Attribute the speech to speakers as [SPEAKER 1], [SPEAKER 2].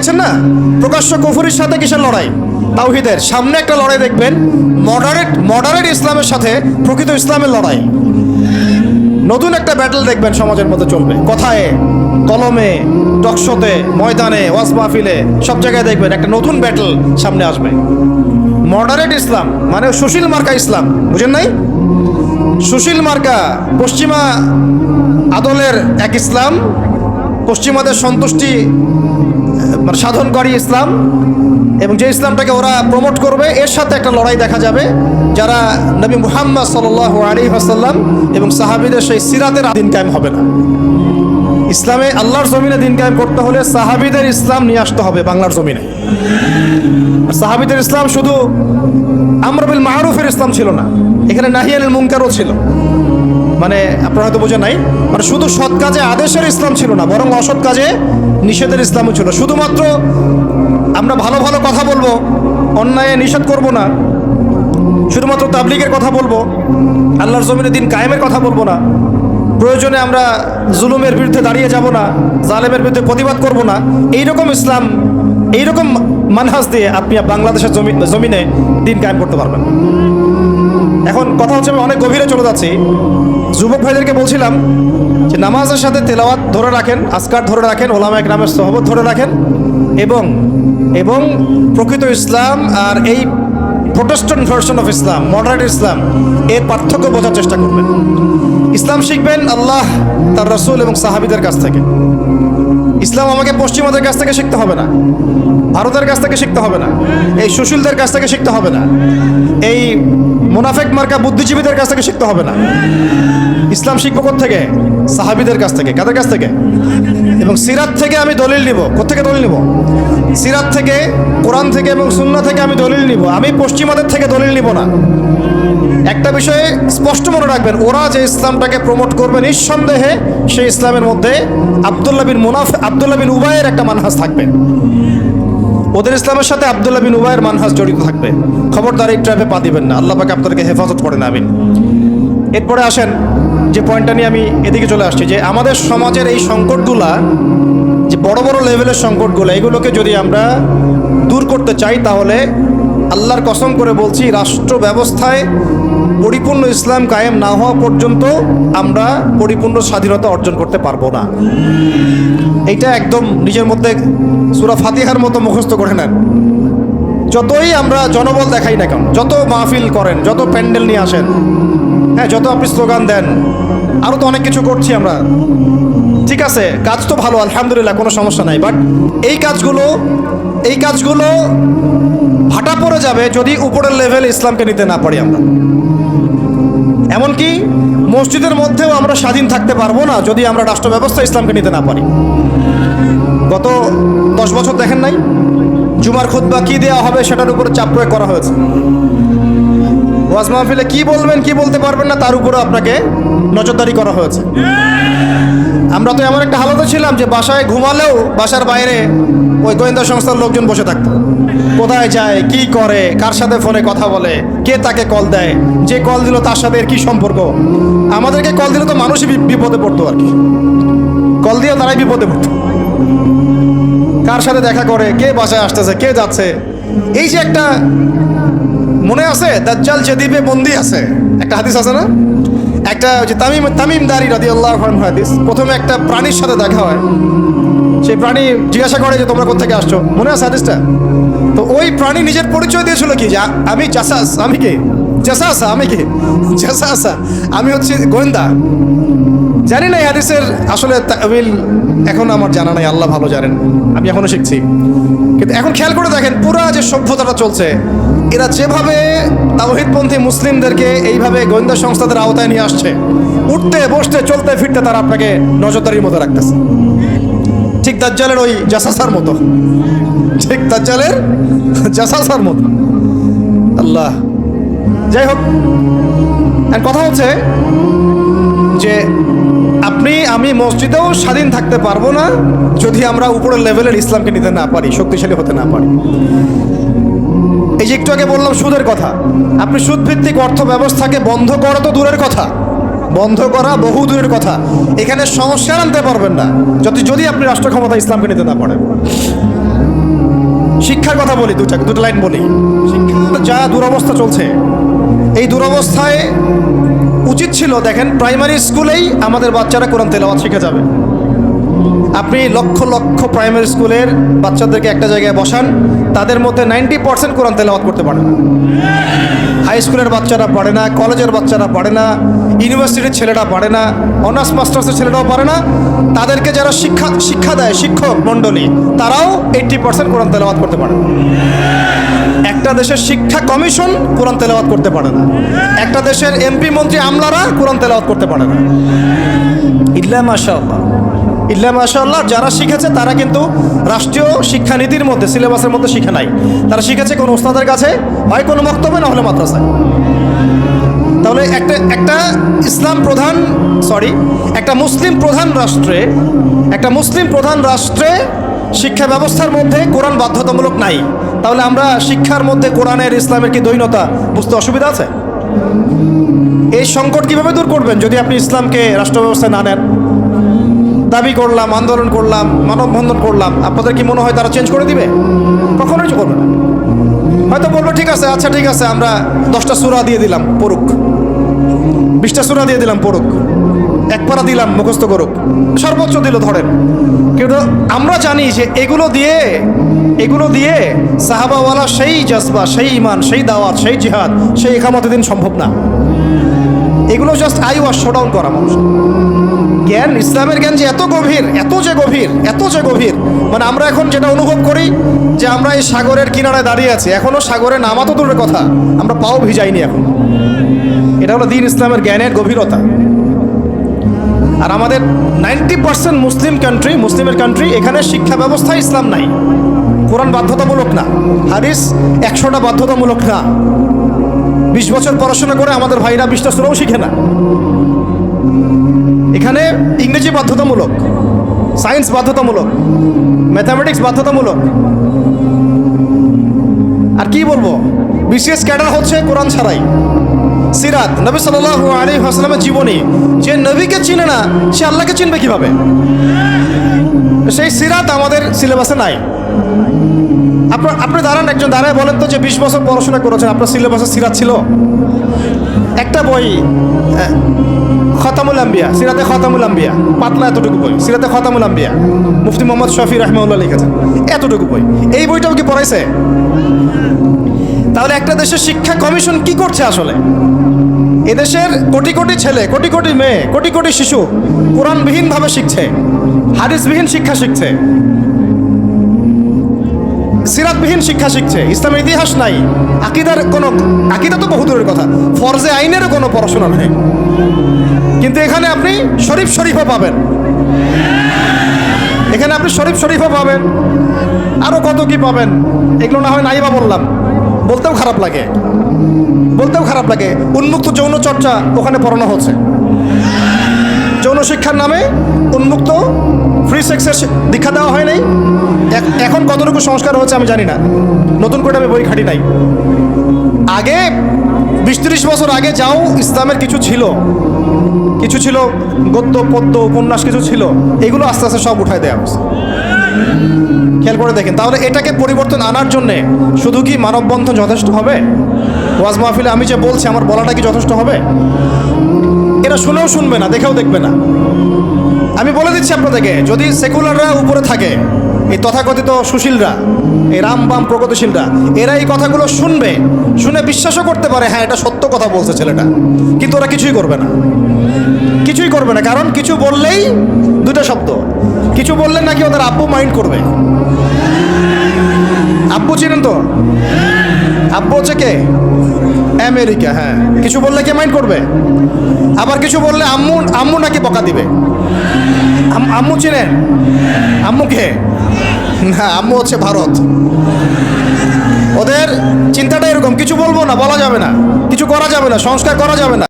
[SPEAKER 1] দেখছেন না? প্রকাশ্য কুফুরির সাথে কিসের লড়াই? তাওহিদের সামনে একটা লড়াই দেখবেন মডারেট মডারেট ইসলামের সাথে প্রকৃত ইসলামের লড়াই। নতুন একটা ব্যাটল দেখবেন সমাজের মধ্যে চলবে। কথায়, কলমে, টকশোতে, ময়দানে, ওয়াজ মাহফিলে, সব জায়গায় দেখবেন একটা নতুন ব্যাটল সামনে আসবে। মডারেট ইসলাম মানে সুশীল মার্কা ইসলাম, বুঝেন নাই? সুশীল মার্কা পশ্চিমা আদলের এক ইসলাম, পশ্চিমাদের সন্তুষ্টি মানে সাধনকারী ইসলাম। এবং যে ইসলামটাকে ওরা প্রমোট করবে, এর সাথে একটা লড়াই দেখা যাবে, যারা নবী মুহাম্মদ সাল আলী হাসাল্লাম এবং সাহাবিদের সেই সিরাতের দিন কায়েম হবে না। ইসলামে আল্লাহর জমিনে দিন কায়েম করতে হলে সাহাবিদের ইসলাম নিয়ে আসতে হবে বাংলার জমিনে। সাহাবিদের ইসলাম শুধু আমরবিল মাহরুফের ইসলাম ছিল না, এখানে নাহিয়ানুল মুনকারও ছিল। মানে আপনারা হয়তো বোঝেন নাই মানে শুধু সৎ কাজে আদেশের ইসলাম ছিল না, বরং অসৎ কাজে নিষেধের ইসলামও ছিল। শুধুমাত্র আমরা ভালো ভালো কথা বলব, অন্যায় নিষেধ করব না, শুধুমাত্র তাবলিগের কথা বলব, আল্লাহর জমিনে দিন কায়েমের কথা বলব না, প্রয়োজনে আমরা জুলুমের বিরুদ্ধে দাঁড়িয়ে যাব না, জালেমের বিরুদ্ধে প্রতিবাদ করব না, এইরকম ইসলাম, এইরকম মানহাজ দিয়ে আপনি বাংলাদেশের জমি, জমিনে দিন কায়েম করতে পারবেন। এখন কথা হচ্ছে আমি অনেক গভীরে চলে যাচ্ছি যুবক ভাইদেরকে বলছিলাম যে নামাজের সাথে তেলাওয়াত ধরে রাখেন আসকার ধরে রাখেন, ওলামা এক নামের সহবত ধরে রাখেন এবং এবং প্রকৃত ইসলাম আর এই protestant version of Islam modern Islam এর পার্থক্য বোঝার চেষ্টা করবেন। ইসলাম শিখবেন আল্লাহ, তার রসুল এবং সাহাবিদের কাছ থেকে। ইসলাম আমাকে পশ্চিমাদের কাছ থেকে শিখতে হবে না। ভারতের কাছ থেকে শিখতে হবে না। এই সুশীলদের কাছ থেকে শিখতে হবে না। এই মুনাফেক মার্কা বুদ্ধিজীবীদের কাছ থেকে শিখতে হবে না। ইসলাম শিখব থেকে সাহাবিদের কাছ থেকে। কাদের কাছ থেকে? এবং সিরাত থেকে আমি দলিল নিব। কোথেকে দলিল নিব? সিরাত থেকে, কোরআন থেকে এবং সুন্না থেকে আমি দলিল নিব। আমি পশ্চিমাদের থেকে দলিল নিব না। একটা বিষয়ে স্পষ্ট মনে রাখবেন, ওরা যে ইসলামটাকে প্রমোট করবে নিঃসন্দেহে সেই ইসলামের মধ্যে আবদুল্লাহ বিন মুনাফ, আবদুল্লাহ বিন উবায়ের একটা মানহাজ থাকবে। ওদের ইসলামের সাথে আবদুল্লাহ বিন উবায়ের মানহাজ জড়িত থাকবে। খবরদার এই ট্র্যাপে পা দিবেন না। আল্লাহ পাকে আপনাদেরকে হেফাজত করেন, আমিন। এরপরে আসেন যে পয়েন্টটা নিয়ে আমি এদিকে চলে আসছি, যে আমাদের সমাজের এই সংকটগুলা, যে বড় বড় লেভেলের সংকটগুলো, এগুলোকে যদি আমরা দূর করতে চাই, তাহলে আল্লাহর কসম করে বলছি, রাষ্ট্র ব্যবস্থায় পরিপূর্ণ ইসলাম কায়েম না হওয়া পর্যন্ত আমরা পরিপূর্ণ স্বাধীনতা অর্জন করতে পারব না। এইটা একদম নিজের মধ্যে সুরা ফাতিহার মতো মুখস্থ করে নেন। যতই আমরা জনবল দেখাই না কেন, যত মাহফিল করেন, যত প্যান্ডেল নিয়ে আসেন হ্যাঁ যত আপনি স্লোগান দেন আরও তো অনেক কিছু করছি আমরা। ঠিক আছে, কাজ তো ভালো, আলহামদুলিল্লাহ, কোনো সমস্যা নাই। বাট এই কাজগুলো এই কাজগুলো ভাটা পড়ে যাবে যদি উপরের লেভেল ইসলামকে নিতে না পারি আমরা। এমনকি মসজিদের মধ্যেও আমরা স্বাধীন থাকতে পারব না যদি আমরা রাষ্ট্র ব্যবস্থা ইসলামকে নিতে না পারি। গত দশ বছর দেখেন নাই? জুমার খুতবা কি দেওয়া হবে সেটার উপরে চাপ প্রয়োগ করা হয়েছে। ওয়াজ মাহফিলে কি বলবেন, কি বলতে পারবেন না তার উপরে আপনাকে নজরদারি করা হয়েছে। আমরা তো এমন একটা হালতে ছিলাম যে বাসায় ঘুমালেও বাসার বাইরে ওই গোয়েন্দা সংস্থার লোকজন বসে থাকতো। কোথায় যায়, কি করে, কার সাথে ফোনে কথা বলে, কে তাকে কল দেয়, যে কল দিল তার সাথে এর কি সম্পর্ক? আমাদেরকে কল দিলে তো মানুষই বিপদে পড়তো আর কি। কল দিয়ে তারাই বিপদে পড়তো। কার সাথে দেখা করে, কে বাসায় আসতেছে, কে যাচ্ছে? এই যে একটা মনে আছে? দাজ্জাল যে দ্বীপে বন্দি আছে। একটা হাদিস আছে না? একটা যে তামিম তামিম দারি রাদি আল্লাহ হাদিস। প্রথমে একটা প্রাণীর সাথে দেখা হয়। সেই প্রাণী জিজ্ঞাসা করে যে তোমরা কোথেকে আসছো? মনে আছে হাদিসটা? তো ওই প্রাণী নিজের পরিচয় দিয়েছিল কি? যে আমি জাসাস, আমি কে? জাসাসা, আমি কে? জাসাসা, আমি হচ্ছে গোয়েন্দা। জানি না হাদিসের আসলে তাবিল এখন আমার জানা নাই, আল্লাহ ভালো জানেন। আমি এখনও শিখছি। কিন্তু এখন খেয়াল করে দেখেন, পুরা যে সভ্যতাটা চলছে, এরা যেভাবে তাওহিদপন্থী মুসলিমদেরকে এইভাবে গোয়েন্দা সংস্থাদের আওতায় নিয়ে আসছে, উঠতে, বসতে, চলতে, ফিরতে তারা আপনাকে নজরদারির মতো রাখতেছে। ঠিক দাজ্জালের ওই জাসাসার মতো। ঠিক দাজ্জালের জাসাসার মতো। আল্লাহ। যাই হোক কথা হচ্ছে যে আপনি, আমি মসজিদেও স্বাধীন থাকতে পারব না যদি আমরা উপরের লেভেলের ইসলামকে নিতে না পারি, শক্তিশালী হতে না পারি। এই যে একটু আগে বললাম, সুদের কথা। আপনি সুদ ভিত্তিক অর্থ ব্যবস্থাকে বন্ধ করা তো দূরের কথা। বন্ধ করা বহু দূরের কথা। এখানে সংস্কার আনতে পারবেন না। যদি যদি আপনি রাষ্ট্র ক্ষমতা ইসলামকে নিতে না পারেন। শিক্ষার কথা বলি দুটা দুটো লাইন বলি। যা দুরবস্থা চলছে, এই দুরবস্থায় উচিত ছিল, দেখেন প্রাইমারি স্কুলেই আমাদের বাচ্চারা কোরআন তেলাওয়াত শিখে যাবে। আপনি লক্ষ লক্ষ প্রাইমারি স্কুলের বাচ্চাদেরকে একটা জায়গায় বসান, তাদের মধ্যে নাইনটি পার্সেন্ট কোরআন তেলাওয়াত করতে পারে হাই স্কুলের বাচ্চারা পারে না, কলেজের বাচ্চারা পারে না ইউনিভার্সিটির ছেলেরা পারে না অনার্স মাস্টার্সের ছেলেরাও পারে না। তাদেরকে যারা শিক্ষা শিক্ষা দেয়, শিক্ষক মণ্ডলী, তারাও এইট্টি পার্সেন্ট কোরআন তেলাওয়াত করতে পারে একটা দেশের শিক্ষা কমিশন কোরআন তেলাওয়াত করতে পারে না। একটা দেশের এমপি মন্ত্রী আমলারা কোরআন তেলাওয়াত করতে পারে না। ইল্লা মাশাআল্লাহ। ইল্লা মাশাআল্লাহ, যারা শিখেছে তারা কিন্তু রাষ্ট্রীয় শিক্ষানীতির মধ্যে, সিলেবাসের মধ্যে শিখে নাই। তারা শিখেছে কোনো ওস্তাদের কাছে হয় কোনো বক্তব্য না হলে মাদ্রাসায়। তাহলে একটা একটা ইসলাম প্রধান সরি একটা মুসলিম প্রধান রাষ্ট্রে, একটা মুসলিম প্রধান রাষ্ট্রে শিক্ষা ব্যবস্থার মধ্যে কোরআন বাধ্যতামূলক নাই। তাহলে আমরা শিক্ষার মধ্যে কোরআনের, ইসলামের কি দৈনতা বুঝতে অসুবিধা আছে? এই সংকট কীভাবে দূর করবেন যদি আপনি ইসলামকে রাষ্ট্র ব্যবস্থায় না নেন? দাবি করলাম, আন্দোলন করলাম, মানববন্ধন করলাম। আপনাদের কি মনে হয় তারা চেঞ্জ করে দিবে? কখনোই করবে না। হয়তো বলবে, ঠিক আছে আচ্ছা ঠিক আছে, আমরা দশটা সুরা দিয়ে দিলাম, পড়ুক। বিশটা সুরা দিয়ে দিলাম, পড়ুক। এক পারা দিলাম, মুখস্থ করুক। সর্বোচ্চ দিল, ধরেন। কিন্তু আমরা জানি যে এগুলো দিয়ে এগুলো দিয়ে সাহাবাওয়ালা সেই জজবা, সেই ইমান সেই দাওয়াত, সেই জিহাদ, সেই একামত দিন সম্ভব না। এগুলো জাস্ট আই ওয়াশ শোডাউন করা মানুষ। জ্ঞান, ইসলামের জ্ঞান যে এত গভীর, এত যে গভীর, এত যে গভীর। মানে আমরা এখন যেটা অনুভব করি যে আমরা এই সাগরের কিনারায় দাঁড়িয়ে আছি, এখনও সাগরে নামা তো দূরের কথা, আমরা পাও ভিজাইনি এখন। এটা হলো দিন ইসলামের জ্ঞানের গভীরতা। আর আমাদের নাইনটি পার্সেন্ট মুসলিম কান্ট্রি মুসলিমের কান্ট্রি এখানে শিক্ষা ব্যবস্থা ইসলাম নাই। কোরআন বাধ্যতামূলক না, হাদিস একশোটা বাধ্যতামূলক না। বিশ বছর পড়াশোনা করে আমাদের ভাইরা বিশটা সুরাও শিখে না। এখানে ইংরেজি বাধ্যতামূলক, সায়েন্স বাধ্যতামূলক, ম্যাথামেটিক্স বাধ্যতামূলক। আর কি বলব? বিসিএস ক্যাডার হচ্ছে কোরআন ছাড়াই। সিরাত, নবী সাল্লাল্লাহু আলাইহি ওয়াসাল্লামের জীবনী, যে নবীকে চিনে না, সে আল্লাহকে চিনবে কীভাবে? সেই সিরাত আমাদের সিলেবাসে নাই। আপনার আপনি দাঁড়ান একজন, দাঁড়ায় বলেন তো যে বিশ বছর পড়াশোনা করেছেন, আপনার সিলেবাসে সিরাত ছিল। একটা বই খতামুল আম্বিয়া, সিরাতে খতামুল আম্বিয়া, পাতলা এতটুকু বই, সিরাতে খতামুল আম্বিয়া, মুফতি মোহাম্মদ শফি রহমাউল্লাহ লিখেছেন, এতটুকু বই। এই বইটাও কি পড়াইছে? তাহলে একটা দেশের শিক্ষা কমিশন কি করছে আসলে? এদেশের কোটি কোটি ছেলে, কোটি কোটি মেয়ে, কোটি কোটি শিশু, কোরআনবিহীনভাবে শিখছে, হাদিসবিহীন শিক্ষা শিখছে সিরাতবিহীন শিক্ষা শিখছে, ইসলামের ইতিহাস নাই। আকিদার কোনো, আকিদা তো বহু দূরের কথা, ফরজে আইনেরও কোনো পড়াশোনা নেই। কিন্তু এখানে আপনি শরীফ শরীফও পাবেন। এখানে আপনি শরীফ শরীফও পাবেন। আরও কত কি পাবেন? এগুলো না হয় নাইবা বললাম। বলতেও খারাপ লাগে। বলতেও খারাপ লাগে। উন্মুক্ত যৌন চর্চা ওখানে পড়ানো হচ্ছে। যৌন শিক্ষার নামে উন্মুক্ত ফ্রি সেক্সের দীক্ষা দেওয়া হয় নাই। এখ- এখন কতটুকু সংস্কার হচ্ছে আমি জানি না। নতুন করে আমি বই খাটি নাই। আগে বিশ ত্রিশ বছর আগে যাও, ইসলামের কিছু ছিল। কিছু ছিল গদ্য, পদ্য, উপন্যাস কিছু ছিল। এগুলো আস্তে আস্তে সব উঠায় দেওয়া হচ্ছে খেয়াল করে দেখেন। তাহলে এটাকে পরিবর্তন আনার জন্যে শুধু কি মানববন্ধন যথেষ্ট হবে? ওয়াজ মাহফিলে আমি যে বলছি, আমার বলাটা কি যথেষ্ট হবে? এরা শুনেও শুনবে না, দেখেও দেখবে না। আমি বলে দিচ্ছি আপনাদেরকে, যদি সেকুলাররা উপরে থাকে, এই তথাকথিত সুশীলরা, এই রাম বাম প্রগতিশীলরা, এরা এই কথাগুলো শুনবে, শুনে বিশ্বাসও করতে পারে হ্যাঁ এটা সত্য কথা বলছে ছেলেটা, কিন্তু ওরা কিছুই করবে না। কিছুই করবে না, কারণ কিছু বললেই দুটো শব্দ, কিছু বললে নাকি ওদের আব্বু মাইন্ড করবে। আব্বু চিনেন তো? আব্বু হচ্ছে কে? আমেরিকা হ্যাঁ। কিছু বললে কে মাইন্ড করবে? আবার কিছু বললে আম্মু আম্মু নাকি বকা দিবে? আম্মু চিনেন আম্মু কে? না, আম্মু হচ্ছে ভারত। ওদের চিন্তাটা এরকম, কিছু বলব না, বলা যাবে না। কিছু করা যাবে না, সংস্কার করা যাবে না।